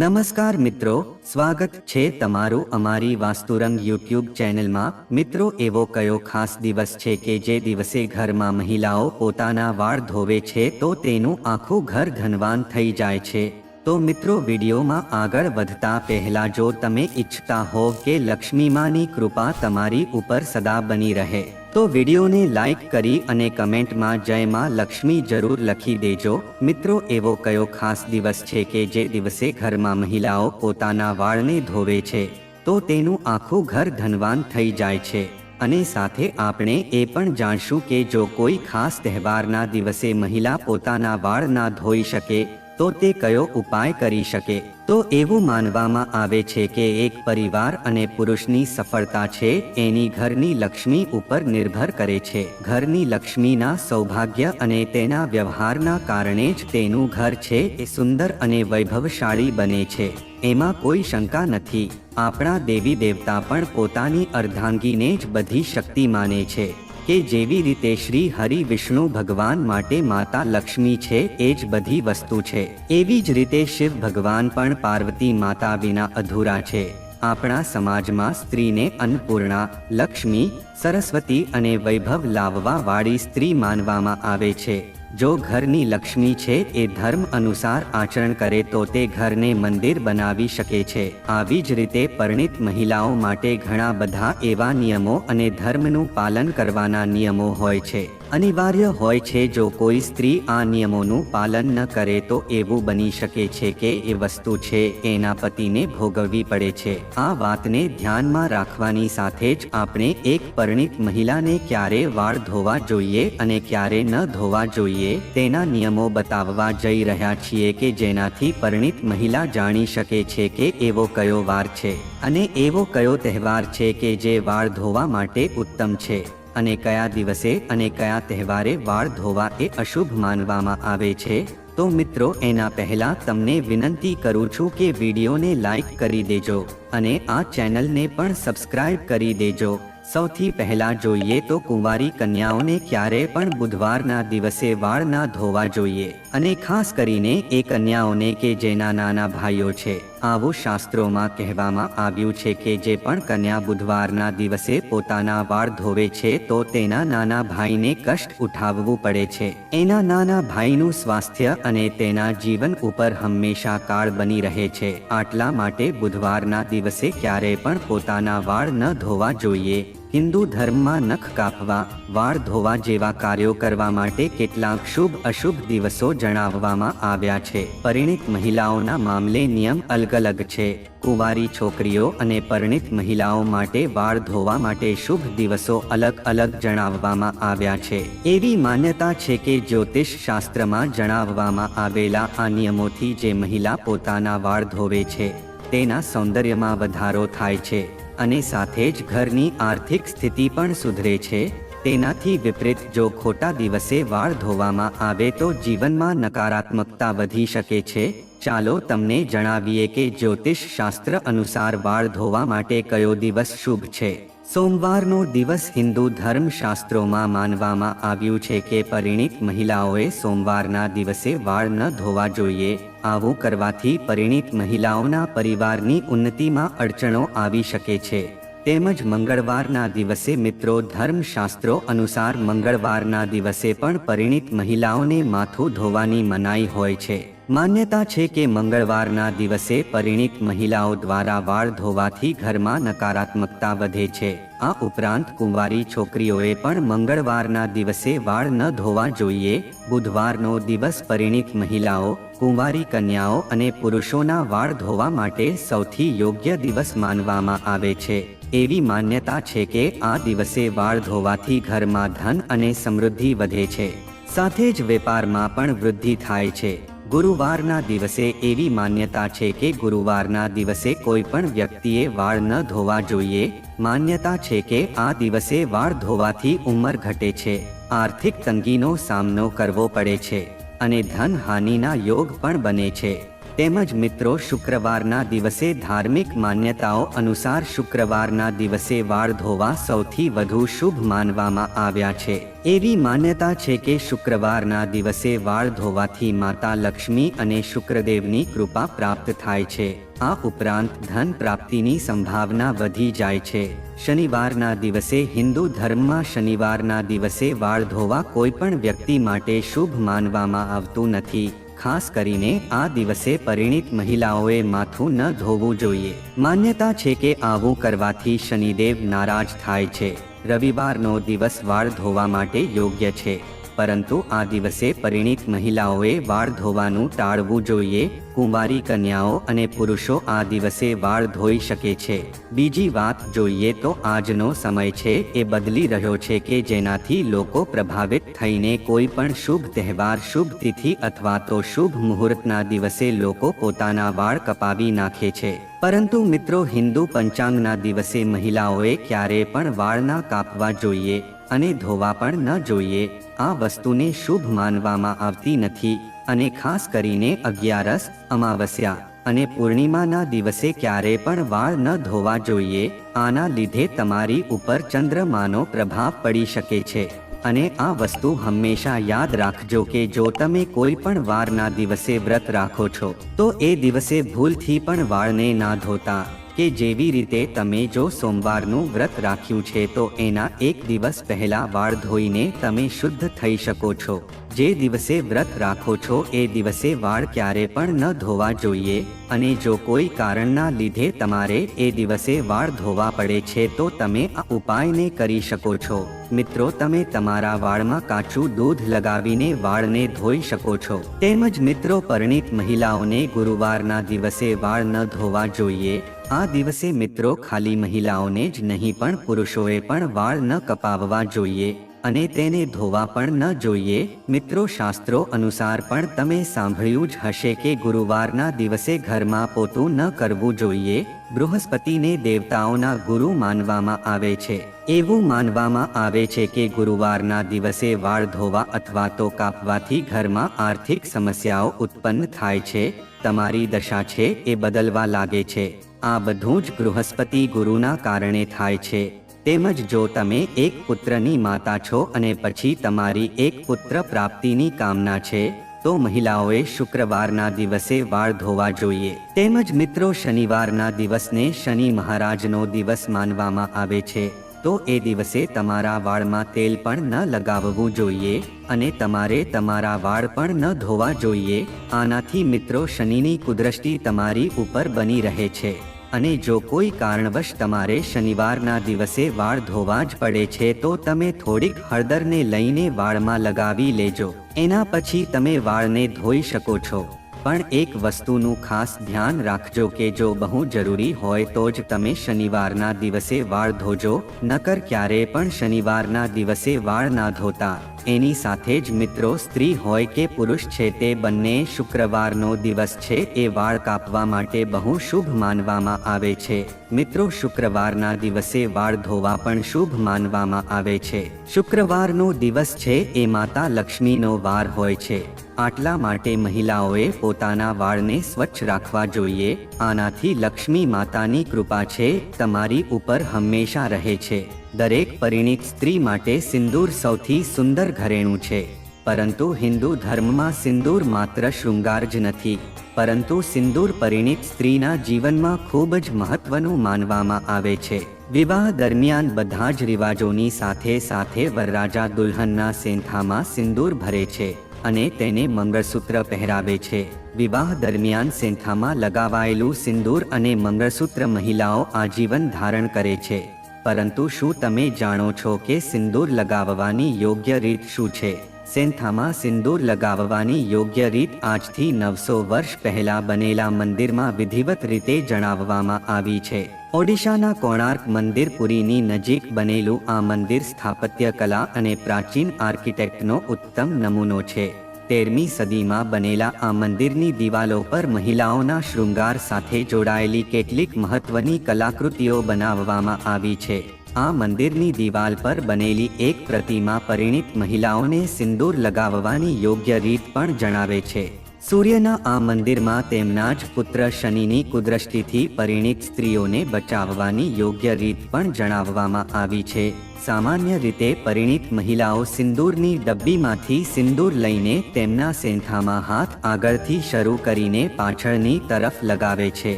નમસ્કાર મિત્રો, સ્વાગત છે તમારું અમારી વાસ્તુરંગ યુટ્યુબ ચેનલમાં. મિત્રો, એવો કયો ખાસ દિવસ છે કે જે દિવસે ઘરમાં મહિલાઓ પોતાના વાળ ધોવે છે તો તેનું આખું ઘર ધનવાન થઈ જાય છે. તો મિત્રો, વિડીયોમાં આગળ વધતા પહેલા જો તમે ઈચ્છતા હો કે લક્ષ્મીમાની કૃપા તમારી ઉપર સદા બની રહે. તો વિડીયોને લાઈક કરી અને કમેન્ટમાં જય માં લક્ષ્મી જરૂર લખી દેજો. મિત્રો, એવો કયો ખાસ દિવસ છે કે જે દિવસે ઘરમાં મહિલાઓ પોતાના વાળને ધોવે છે? તો તેનું આખું ઘર ધનવાન થઈ જાય છે. અને સાથે આપણે એ પણ જાણશું કે જો કોઈ ખાસ તહેવારના દિવસે મહિલા પોતાના વાળ ના ધોઈ શકે તો તે કયો ઉપાય કરી શકે? તો એવું માનવામાં આવે છે કે એક પરિવાર અને પુરુષની સફળતા છે, એની ઘરની લક્ષ્મી ઉપર નિર્ભર કરે છે. ઘરની લક્ષ્મીના સૌભાગ્ય અને તેના વ્યવહારના કારણે જ તેનું ઘર છે, એ સુંદર અને વૈભવશાળી બને છે. એમાં કોઈ શંકા નથી. આપણા દેવી દેવતા પણ પોતાની અર્ધાંગીને જ બધી શક્તિ માને છે. કે જેવી રીતે શ્રી હરિ વિષ્ણુ ભગવાન માટે માતા લક્ષ્મી છે, એ જ બધી વસ્તુ છે. એવી જ રીતે શિવ ભગવાન પણ પાર્વતી માતા વિના અધૂરા છે. આપણા સમાજમાં સ્ત્રીને અન્નપૂર્ણા, લક્ષ્મી, સરસ્વતી અને વૈભવ લાવવા વાળી સ્ત્રી માનવામાં આવે છે. જો ઘરની લક્ષ્મી છે એ ધર્મ અનુસાર આચરણ કરે તો તે ઘરને મંદિર બનાવી શકે છે. આવી જ રીતે પરિણિત મહિલાઓ માટે ઘણા બધા એવા નિયમો અને ધર્મનું પાલન કરવાના નિયમો હોય છે. અનિવાર્ય હોય છે જો કોઈ સ્ત્રી આ નિયમોનું પાલન ન કરે તો એવું બની શકે છે કે એ વસ્તુ છે એના પતિને ભોગવવી પડે છે. આ વાતને ધ્યાનમાં રાખવાની સાથે જ આપણે એક પરિણિત મહિલાને ક્યારે વાળ ધોવા જોઈએ અને ક્યારે ન ધોવા જોઈએ તેના નિયમો બતાવવા જઈ રહ્યા છીએ કે જેનાથી પરિણિત મહિલા જાણી શકે છે કે એવો કયો વાર છે અને એવો કયો તહેવાર છે કે જે વાળ ધોવા માટે ઉત્તમ છે. અને કયા દિવસે અને કયા તહેવારે વાળ ધોવા એ અશુભ માનવામાં આવે છે? તો મિત્રો, એના પહેલા તમને વિનંતી કરું છું કે વિડીયોને લાઈક કરી દેજો અને આ ચેનલને પણ સબસ્ક્રાઇબ કરી દેજો. સૌથી પહેલા જોઈએ તો કુંવારી કન્યાઓને ક્યારે પણ બુધવારના દિવસે વાળ ના ધોવા જોઈએ અને ખાસ કરીને એ કન્યાઓને કે જેના નાના ભાઈઓ છે. આવું શાસ્ત્રોમાં કહેવામાં આવ્યું છે કે જે પણ કન્યા બુધવારના દિવસે પોતાના વાળ ધોવે છે તો તેના નાના ભાઈને કષ્ટ ઉઠાવવું પડે છે. એના નાના ભાઈનું સ્વાસ્થ્ય અને તેના જીવન ઉપર હંમેશા કાળ બની રહે છે. આટલા માટે બુધવારના દિવસે ક્યારે પણ પોતાના વાળ ન ધોવા જોઈએ. હિન્દુ ધર્મમાં નખ કાપવા, વાળ ધોવા જેવા કાર્યો કરવા માટે કેટલાક શુભ અશુભ દિવસો જણાવવામાં આવ્યા છે. પરિણિત મહિલાઓના મામલે નિયમ અલગ અલગ છે. કુંવારી છોકરીઓ અને પરિણિત મહિલાઓ માટે વાળ ધોવા માટે શુભ દિવસો અલગ અલગ જણાવવામાં આવ્યા છે. એવી માન્યતા છે કે જ્યોતિષ શાસ્ત્રમાં જણાવવામાં આવેલા આ નિયમોથી જે મહિલા પોતાના વાળ ધોવે છે, તેના સૌંદર્યમાં વધારો થાય છે. અને સાથે જ ઘરની આર્થિક સ્થિતિ પણ સુધરે છે. તેનાથી વિપરીત જો ખોટા દિવસે વાળ ધોવામાં આવે તો જીવનમાં નકારાત્મકતા વધી શકે છે. ચાલો તમને જણાવીએ કે જ્યોતિષ શાસ્ત્ર અનુસાર વાળ ધોવા માટે કયો દિવસ શુભ છે? સોમવારનો દિવસ હિન્દુ ધર્મશાસ્ત્રોમાં માનવામાં આવ્યું છે કે પરિણિત મહિલાઓએ સોમવારના દિવસે વાળ ન ધોવા જોઈએ. આવું કરવાથી પરિણિત મહિલાઓના પરિવારની ઉન્નતિમાં અડચણો આવી શકે છે. તેમજ મંગળવારના દિવસે મિત્રો ધર્મશાસ્ત્રો અનુસાર મંગળવારના દિવસે પણ પરિણિત મહિલાઓને માથું ધોવાની મનાઈ હોય છે. માન્યતા છે કે મંગળવારના દિવસે પરિણિત મહિલાઓ દ્વારા વાળ ધોવાથી ઘરમાં નકારાત્મકતા વધે છે. આ ઉપરાંત કુંવારી છોકરીઓએ પણ મંગળવારના દિવસે વાળ ન ધોવા જોઈએ. બુધવારનો દિવસ પરિણિત મહિલાઓ, કુંવારી કન્યાઓ અને પુરુષોના વાળ ધોવા માટે સૌથી યોગ્ય દિવસ માનવામાં આવે છે. એવી માન્યતા છે કે આ દિવસે વાળ ધોવાથી ઘરમાં ધન અને સમૃદ્ધિ વધે છે. સાથે જ વેપારમાં પણ વૃદ્ધિ થાય છે. ગુરુવારના દિવસે એવી માન્યતા છે કે ગુરુવારના દિવસે કોઈ પણ વ્યક્તિએ વાળ ન ધોવા જોઈએ. માન્યતા છે કે આ દિવસે વાળ ધોવાથી ઉંમર ઘટે છે. આર્થિક તંગીનો સામનો કરવો પડે છે અને ધન હાનિના યોગ પણ બને છે. તેમજ મિત્રો, શુક્રવારના દિવસે ધાર્મિક માન્યતાઓ અનુસાર શુક્રવારના દિવસે વાળ ધોવા સૌથી વધુ શુભ માનવામાં આવ્યા છે. એવી માન્યતા છે કે શુક્રવારના દિવસે વાળ ધોવાથી માતા લક્ષ્મી અને શુક્રદેવની કૃપા પ્રાપ્ત થાય છે. આ ઉપરાંત ધન પ્રાપ્તિની સંભાવના વધી જાય છે. શનિવારના દિવસે હિન્દુ ધર્મમાં શનિવારના દિવસે વાળ ધોવા કોઈ પણ વ્યક્તિ માટે શુભ માનવામાં આવતું નથી. ખાસ કરીને આ દિવસે પરિણીત મહિલાઓએ માથું ન ધોવું જોઈએ. માન્યતા છે કે આવું કરવાથી શનિદેવ નારાજ થાય છે. રવિવારનો દિવસ વાળ ધોવા માટે યોગ્ય છે. પરંતુ આ દિવસે પરિણીત મહિલાઓએ વાળ ધોવાનું ટાળવું જોઈએ. કુંવારી કન્યાઓ અને પુરુષો આ દિવસે વાળ ધોઈ શકે છે. બીજી વાત જોઈએ તો આજનો સમય છે એ બદલી રહ્યો છે કે જેનાથી લોકો પ્રભાવિત થઈને કોઈ પણ શુભ તહેવાર, શુભ તિથિ અથવા તો શુભ મુહૂર્તના દિવસે લોકો પોતાના વાળ કપાવી નાખે છે. પરંતુ મિત્રો હિન્દુ પંચાંગના દિવસે મહિલાઓએ ક્યારે પણ વાળ ના કાપવા જોઈએ. અને ધોવા પણ ન જોઈએ. આ વસ્તુને શુભ માનવામાં આવતી નથી અને ખાસ કરીને અગિયારસ, અમાવસ્યા અને પૂર્ણિમાના દિવસે ક્યારે પણ વાળ ન ધોવા જોઈએ. આના લીધે તમારી ઉપર ચંદ્રમાનો પ્રભાવ પડી શકે છે. અને આ વસ્તુ હંમેશા યાદ રાખજો કે જો તમે કોઈ પણ વારના દિવસે વ્રત રાખો છો, તો એ દિવસે ભૂલથી પણ વાળને ના ધોતા. કે જેવી રીતે તમે જો સોમવારનું વ્રત રાખ્યું છે, તો એના એક દિવસ પહેલા વાળ ધોઈને તમે શુદ્ધ થઈ શકો છો. જે દિવસે વ્રત રાખો છો, એ દિવસે વાળ ક્યારે પણ ન ધોવા જોઈએ. અને જો કોઈ કારણના લીધે તમારે એ દિવસે વાળ ધોવા પડે છે, તો તમે આ ઉપાયને કરી શકો છો. મિત્રો, તમે તમારા વાળમાં કાચું દૂધ લગાવીને વાળને ધોઈ શકો છો. તેમજ મિત્રો, પરિણીત મહિલાઓને ગુરુવારના દિવસે વાળ ન ધોવા જોઈએ. આ દિવસે મિત્રો ખાલી મહિલાઓને જ નહીં પણ પુરુષોએ પણ વાળ ન કપાવવા જોઈએ અને તેને ધોવા પણ ન જોઈએ. મિત્રો શાસ્ત્રો અનુસાર પણ તમે સાંભળ્યું જ હશે કે ગુરુવારના દિવસે ઘરમાં પોતું ન કરવું જોઈએ. બૃહસ્પતિને દેવતાઓના ગુરુ માનવામાં આવે છે. એવું માનવામાં આવે છે કે ગુરુવારના દિવસે વાળ ધોવા અથવા તો કાપવાથી ઘરમાં આર્થિક સમસ્યાઓ ઉત્પન્ન થાય છે. તમારી દશા છે એ બદલવા લાગે છે. આ બધું જ બૃહસ્પતિ ગુરુના કારણે થાય છે. તેમજ જો તમે એક પુત્રની માતા છો અને પછી તમારી એક પુત્ર પ્રાપ્તિની કામના છે, તો મહિલાઓએ શુક્રવારના દિવસે વાળ ધોવા જોઈએ. તેમજ મિત્રો શનિવારના દિવસને શનિ મહારાજનો દિવસ માનવામાં આવે છે. તો એ દિવસે તમારા વાળમાં તેલ પણ ન લગાવવું જોઈએ અને તમારે તમારા વાળ પણ ન ધોવા જોઈએ. આનાથી મિત્રો શનિની કુદ્રષ્ટિ તમારી ઉપર બની રહે છે અને જો કોઈ કારણવશ તમારે શનિવારના દિવસે વાળ ધોવા જ પડે છે તો તમે થોડીક હળદરને લઈને વાળમાં લગાવી લેજો. એના પછી તમે વાળને ધોઈ શકો છો. પણ એક વસ્તુનું ખાસ ધ્યાન રાખજો કે જો બહુ જરૂરી હોય તો જ તમે શનિવારના દિવસે વાળ ધોજો, નકર ક્યારે પણ શનિવારના દિવસે વાળ ના ધોતા. એની સાથે જ મિત્રો સ્ત્રી હોય કે પુરુષ છે તે બંને શુક્રવારનો દિવસ છે એ વાળ કાપવા માટે બહુ શુભ માનવામાં આવે છે. મિત્રો શુક્રવારના દિવસે વાળ ધોવા પણ શુભ માનવામાં આવે છે. શુક્રવારનો દિવસ છે એ માતા લક્ષ્મીનો વાર હોય છે. આટલા માટે મહિલાઓએ પોતાના વાળને સ્વચ્છ રાખવા જોઈએ. આનાથી લક્ષ્મી માતાની કૃપા છે, તમારી ઉપર હંમેશા રહે છે. દરેક પરિણીત સ્ત્રી માટે સિંદૂર સૌથી સુંદર ઘરેણું છે. પરંતુ હિન્દુ ધર્મમાં સિંદૂર માત્ર શૃંગાર જ નથી. પરંતુ સિંદૂર પરિણીત સ્ત્રીના જીવનમાં ખૂબ જ મહત્વનું માનવામાં આવે છે. વિવાહ દરમિયાન બધા જ રિવાજોની સાથે સાથે વરરાજા દુલ્હનના સેંથામાં સિંદૂર ભરે છે અને તેને મંગળસૂત્ર પહેરાવે છે. વિવાહ દરમિયાન સેંથામાં લગાવાયેલું સિંદૂર અને મંગળસૂત્ર મહિલાઓ આજીવન ધારણ કરે છે. પરંતુ શું તમે જાણો છો કે સિંદૂર લગાવવાની યોગ્ય રીત શું છે? સેન્થામાં સિંદૂર લગાવવાની યોગ્ય રીત આજથી નવસો વર્ષ પહેલા બનેલા મંદિરમાં વિધિવત રીતે જણાવવામાં આવી છે. ઓડિશાના કોણાર્ક મંદિર પુરીની નજીક બનેલું આ મંદિર સ્થાપત્ય કલા અને પ્રાચીન આર્કિટેક્ટનો ઉત્તમ નમૂનો છે. તેરમી સદીમાં બનેલા આ મંદિરની દિવાલો પર મહિલાઓના શૃંગાર સાથે જોડાયેલી કેટલીક મહત્વની કલાકૃતિઓ બનાવવામાં આવી છે. આ મંદિરની દિવાલ પર બનેલી એક પ્રતિમા પરિણીત મહિલાઓને સિંદૂર લગાવવાની યોગ્ય રીત પણ જણાવે છે. સૂર્યના આ મંદિરમાં તેમના જ પુત્ર શનિની કુદ્રષ્ટિથી પરિણીત સ્ત્રીઓને બચાવવાની યોગ્ય રીત પણ જણાવવામાં આવી છે. સામાન્ય રીતે પરિણીત મહિલાઓ સિંદૂરની ડબ્બીમાંથી સિંદૂર લઈને તેમના સેંથામાં હાથ આગળથી શરૂ કરીને પાછળની તરફ લગાવે છે.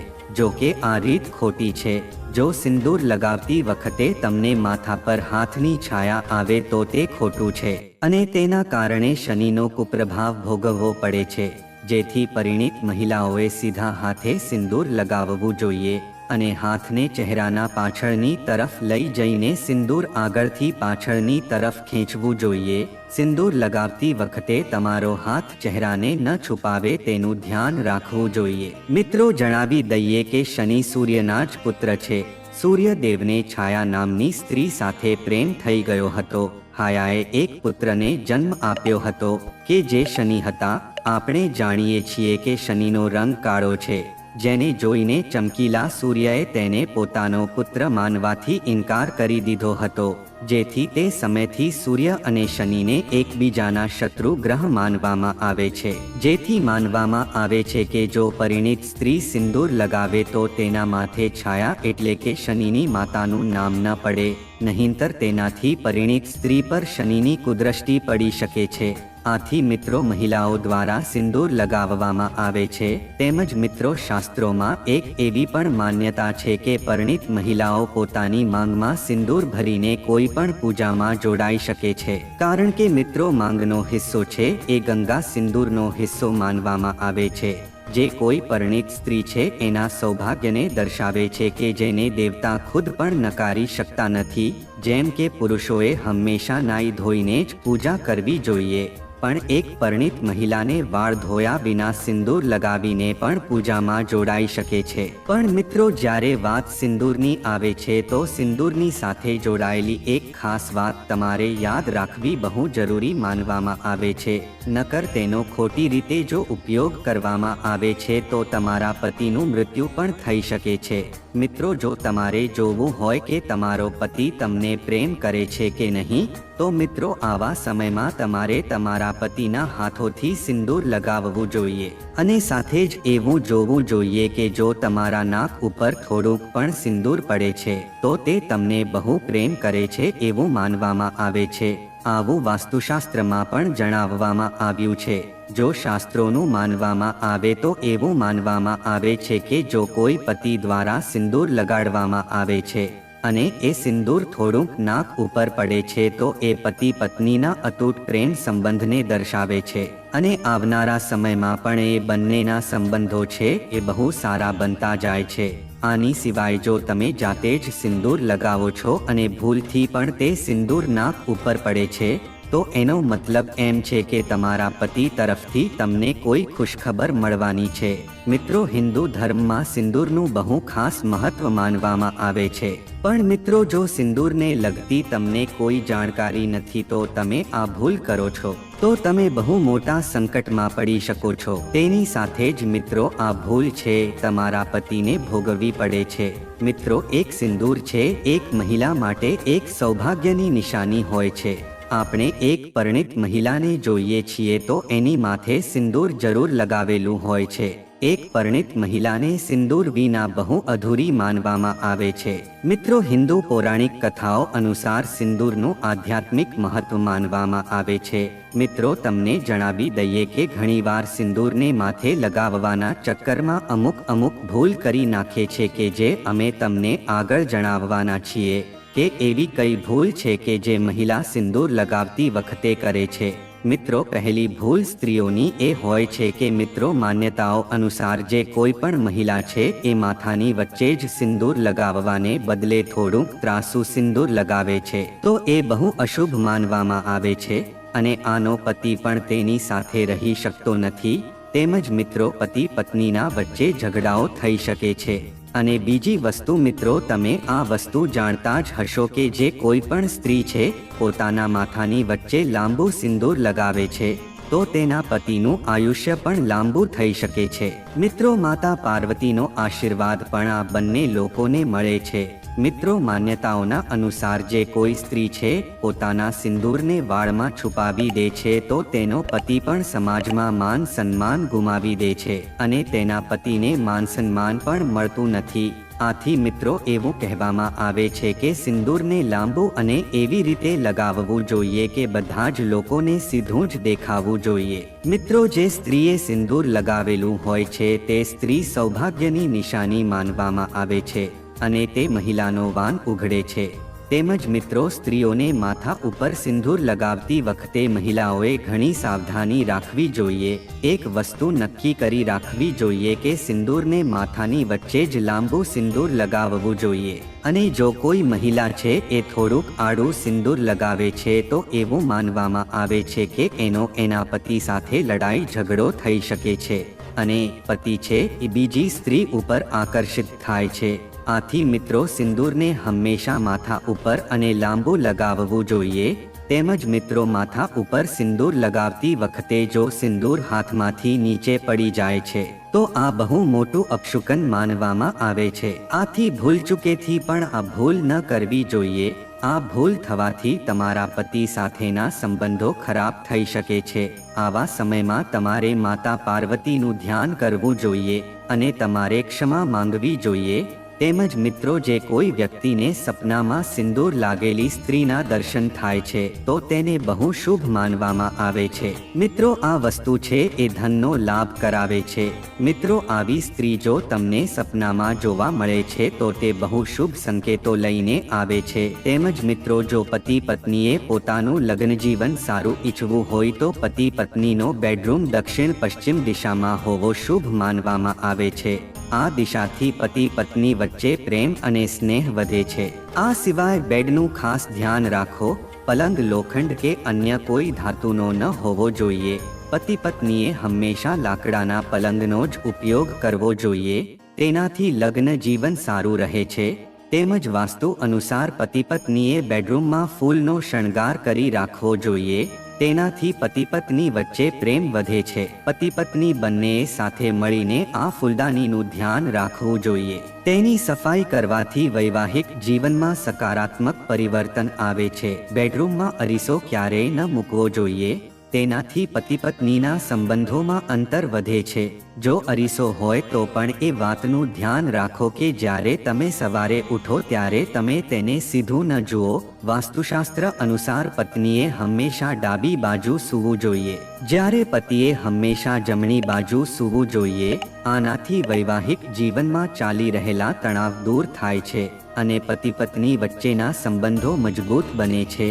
જો કે આ રીત ખોટી છે. જો સિંદૂર લગાવતી વખતે તમને માથા પર હાથની છાયા આવે તો તે ખોટું છે. અને તેના કારણે શનિનો કુપ્રભાવ ભોગવવો પડે છે. જેથી પરિણીત મહિલાઓએ સીધા હાથે સિંદૂર લગાવવું જોઈએ અને હાથને ચહેરાના પાછળની તરફ લઈ જઈને સિંદૂર આગળથી પાછળની તરફ ખેંચવું જોઈએ. સિંદૂર લગાવતી વખતે તમારો હાથ ચહેરાને ન છુપાવે તેનું ધ્યાન રાખવું જોઈએ. મિત્રો, જણાવી દઈએ કે શનિ સૂર્યના જ પુત્ર છે. સૂર્યદેવને છાયા નામની સ્ત્રી સાથે પ્રેમ થઈ ગયો હતો. હાયાએ એક પુત્રને જન્મ આપ્યો હતો કે જે શનિ હતા. આપણે જાણીએ છીએ કે શનિનો રંગ કાળો છે, જેને જોઈને ચમકીલા સૂર્યએ તેને પોતાનો પુત્ર માનવાથી ઇનકાર કરી દીધો હતો, જેથી તે સમયથી સૂર્ય અને શનિને એકબીજાના શત્રુ ગ્રહ માનવામાં આવે છે. જેથી માનવામાં આવે છે કે જો પરિણીત સ્ત્રી સિંદૂર લગાવે તો તેના માથે છાયા એટલે કે શનિની માતાનું નામ ન પડે, નહીંતર તેનાથી પરિણીત સ્ત્રી પર શનિની કુદ્રષ્ટિ પડી શકે છે. આથી મિત્રો મહિલાઓ દ્વારા સિંદૂર લગાવવામાં આવે છે, તેમજ મિત્રો શાસ્ત્રોમાં એક એવી પણ માન્યતા છે કે પરિણિત મહિલાઓ પોતાની માંગમાં સિંદૂર ભરીને કોઈ પણ પૂજામાં જોડાઈ શકે છે. કારણ કે મિત્રો માંગનો હિસ્સો છે, એ ગંગા સિંદૂરનો હિસ્સો માનવામાં આવે છે. જે કોઈ પરિણિત સ્ત્રી છે, એના સૌભાગ્યને દર્શાવે છે કે જેને દેવતા ખુદ પણ નકારી શકતા નથી, જેમ કે પુરુષોએ હંમેશા નાઈ ધોઈને જ પૂજા કરવી જોઈએ. પણ એક પરિણિત મહિલાને વાળ ધોયા વિના સિંદૂર લગાવીને પણ પૂજામાં જોડાઈ શકે છે. પણ મિત્રો, જ્યારે વાત સિંદૂરની આવે છે, તો સિંદૂરની સાથે જોડાયેલી એક ખાસ વાત તમારે યાદ રાખવી બહુ જરૂરી માનવામાં આવે છે. નકર તેનો ખોટી રીતે જો ઉપયોગ કરવામાં આવે છે, તો તમારા પતિનું મૃત્યુ પણ થઈ શકે છે. મિત્રો, જો તમારે જોવું હોય કે તમારો પતિ તમને પ્રેમ કરે છે કે નહીં તો મિત્રો, આવા સમયમાં તમારે તમારા પતિના હાથોથી સિંદૂર લગાવવું જોઈએ અને સાથે જ એવું જોવું જોઈએ કે જો તમારા નાક ઉપર થોડુંક પણ સિંદૂર પડે છે, તો તે તમને બહુ પ્રેમ કરે છે એવું માનવામાં આવે છે. આવું વાસ્તુશાસ્ત્રમાં પણ જણાવવામાં આવ્યું છે. જો શાસ્ત્રોનું માનવામાં આવે તો એવું માનવામાં આવે છે કે જો કોઈ પતિ દ્વારા સિંદૂર લગાડવામાં આવે છે અને એ સિંદૂર થોડુંક નાક ઉપર પડે છે તો એ પતિ પત્નીના અતૂટ પ્રેમ સંબંધને દર્શાવે છે. અને આવનારા સમયમાં પણ એ બંનેના સંબંધો છે એ બહુ સારા બનતા જાય છે. આની સિવાય જો તમે જાતે જ સિંદૂર લગાવો છો અને ભૂલથી પણ તે સિંદૂર નાક ઉપર પડે છે તો એનો મતલબ એમ છે કે તમારા પતિ તરફથી તમને કોઈ ખુશખબર મળવાની છે. મિત્રો, હિન્દુ ધર્મમાં સિંદૂરનું બહુ ખાસ મહત્વ માનવામાં આવે છે. પણ મિત્રો, જો સિંદૂરને લગતી તમને કોઈ જાણકારી નથી, તો તમે આ ભૂલ કરો છો. તો તમે બહુ મોટા સંકટમાં પડી શકો છો. તેની સાથે જ મિત્રો, આ ભૂલ છે, તમારા પતિને ભોગવવી પડે છે. મિત્રો, એક સિંદૂર છે, એક મહિલા માટે એક સૌભાગ્યની નિશાની હોય છે. આપણે એક પરિણિત મહિલાને જોઈએ છીએ તો એની માથે સિંદૂર જરૂર લગાવેલું હોય છે. એક પરિણિત મહિલાને સિંદૂર વિના બહુ અધૂરી માનવામાં આવે છે. મિત્રો, હિન્દુ પૌરાણિક કથાઓ અનુસાર સિંદૂરનું આધ્યાત્મિક મહત્વ માનવામાં આવે છે. મિત્રો, તમને જણાવી દઈએ કે ઘણીવાર સિંદૂરને માથે લગાવવાના ચક્કરમાં અમુક અમુક ભૂલ કરી નાખે છે કે જે અમે તમને આગળ જણાવવાના છીએ. કે એવી કઈ ભૂલ છે કે જે મહિલા સિંદૂર લગાવતી વખતે કરે છે? મિત્રો, પહેલી ભૂલ સ્ત્રીઓની એ હોય છે કે મિત્રો માન્યતાઓ અનુસાર જે કોઈ પણ મહિલા છે, એ માથાની વચ્ચે જ સિંદૂર લગાવવાને બદલે થોડુંક ત્રાસુ સિંદૂર લગાવે છે. તો એ બહુ અશુભ માનવામાં આવે છે અને આનો પતિ પણ તેની સાથે રહી શકતો નથી. તેમજ મિત્રો પતિ પત્નીના વચ્ચે ઝઘડાઓ થઈ શકે છે. અને બીજી વસ્તુ મિત્રો, તમે આ વસ્તુ જાણતા જ હશો કે જે કોઈ પણ સ્ત્રી છે, પોતાના માથાની વચ્ચે લાંબુ સિંદૂર લગાવે છે. તો તેના પતિનું આયુષ્ય પણ લાંબુ થઈ શકે છે. મિત્રો, માતા પાર્વતીનો આશીર્વાદ પણ આ બંને લોકોને મળે છે. મિત્રો, માન્યતાઓના અનુસાર જે કોઈ સ્ત્રી છે, પોતાના સિંદૂરને વાળમાં છુપાવી દે છે તો તેનો પતિ પણ સમાજમાં માન સન્માન ગુમાવી દે છે અને તેના પતિને માન સન્માન પણ મળતું નથી. આથી મિત્રો એવું કહેવામાં આવે છે કે સિંદૂરને લાંબુ અને એવી રીતે લગાવવું જોઈએ કે બધા જ લોકોને સીધું જ દેખાવું જોઈએ. મિત્રો જે સ્ત્રીએ સિંદૂર લગાવેલું હોય છે તે સ્ત્રી સૌભાગ્યની નિશાની માનવામાં આવે છે અને તે મહિલાનો વાન ઉઘડે છે. તેમજ મિત્રો, સ્ત્રીઓને માથા ઉપર સિંદૂર લગાવતી વખતે મહિલાઓએ ઘણી સાવધાની રાખવી જોઈએ. એક વસ્તુ નક્કી કરી રાખવી જોઈએ કે સિંદૂરને માથાની વચ્ચે જ લાંબુ સિંદૂર લગાવવું જોઈએ. અને જો કોઈ મહિલા છે, એ થોડુંક આડું સિંદૂર લગાવે છે, તો એવું માનવામાં આવે છે કે એનો એના પતિ સાથે લડાઈ ઝઘડો થઈ શકે છે. અને પતિ છે, એ બીજી સ્ત્રી ઉપર આકર્ષિત થાય છે. આથી મિત્રો સિંદૂરને હંમેશા માથા ઉપર અને લાંબુ લગાવવું જોઈએ. તેમજ મિત્રો માથા ઉપર સિંદૂર લગાવતી વખતે જો સિંદૂર હાથમાંથી નીચે પડી જાય છે, તો આ બહુ મોટું અપશુકન માનવામાં આવે છે. આથી ભૂલચૂકેથી પણ આ ભૂલ ન કરવી જોઈએ. આ ભૂલ થવાથી તમારા પતિ સાથેના સંબંધો ખરાબ થઈ શકે છે. આવા સમયમાં તમારે માતા પાર્વતીનું ધ્યાન કરવું જોઈએ અને તમારે ક્ષમા માંગવી જોઈએ. તેમજ મિત્રો જે કોઈ વ્યક્તિને સપનામાં સિંદૂર લાગેલી સ્ત્રીના દર્શન થાય છે, તો તેને બહુ શુભ માનવામાં આવે છે. મિત્રો, આ વસ્તુ છે એ ધનનો લાભ કરાવે છે. મિત્રો, આવી સ્ત્રી જો તમને સપનામાં જોવા મળે છે, તો તે બહુ શુભ સંકેતો લઈને આવે છે. તેમજ મિત્રો, જો પતિ પત્નીએ પોતાનું લગ્ન જીવન સારું ઈચ્છવું હોય, તો પતિ પત્નીનો બેડરૂમ દક્ષિણ પશ્ચિમ દિશામાં હોવો શુભ માનવામાં આવે છે. આ દિશાથી પતિ પત્ની વચ્ચે પ્રેમ અને સ્નેહ વધે છે. આ સિવાય બેડનું ખાસ ધ્યાન રાખો, પલંગ લોખંડ કે અન્ય કોઈ ધાતુનો ન હોવો જોઈએ. પતિ પત્નીએ હંમેશા લાકડાના પલંગનો જ ઉપયોગ કરવો જોઈએ, તેનાથી લગ્ન જીવન સારું રહે છે. તેમજ વાસ્તુ અનુસાર પતિ પત્નીએ બેડરૂમમાં ફૂલનો શણગાર કરી રાખવો જોઈએ તેનાથી પતિ પત્ની વચ્ચે પ્રેમ વધે છે. પતિ પત્ની બંને સાથે મળીને આ ફૂલદાનીનું ધ્યાન રાખવું જોઈએ. તેની સફાઈ કરવાથી વૈવાહિક જીવનમાં સકારાત્મક પરિવર્તન આવે છે. બેડરૂમમાં અરીસો ક્યારેય ન મૂકવો જોઈએ. તેનાથી પતિ પત્નીના સંબંધોમાં અંતર વધે છે. જો અરીસો હોય તો પણ એ વાતનું ધ્યાન રાખો કે જ્યારે તમે સવારે ઉઠો ત્યારે તમે તેને સીધું ન જુઓ. વાસ્તુશાસ્ત્ર અનુસાર પત્નીએ હંમેશા ડાબી બાજુ સૂવું જોઈએ. જ્યારે પતિએ હંમેશા જમણી બાજુ સૂવું જોઈએ, આનાથી વૈવાહિક જીવનમાં ચાલી રહેલા તણાવ દૂર થાય છે અને પતિ પત્ની વચ્ચેના સંબંધો મજબૂત બને છે.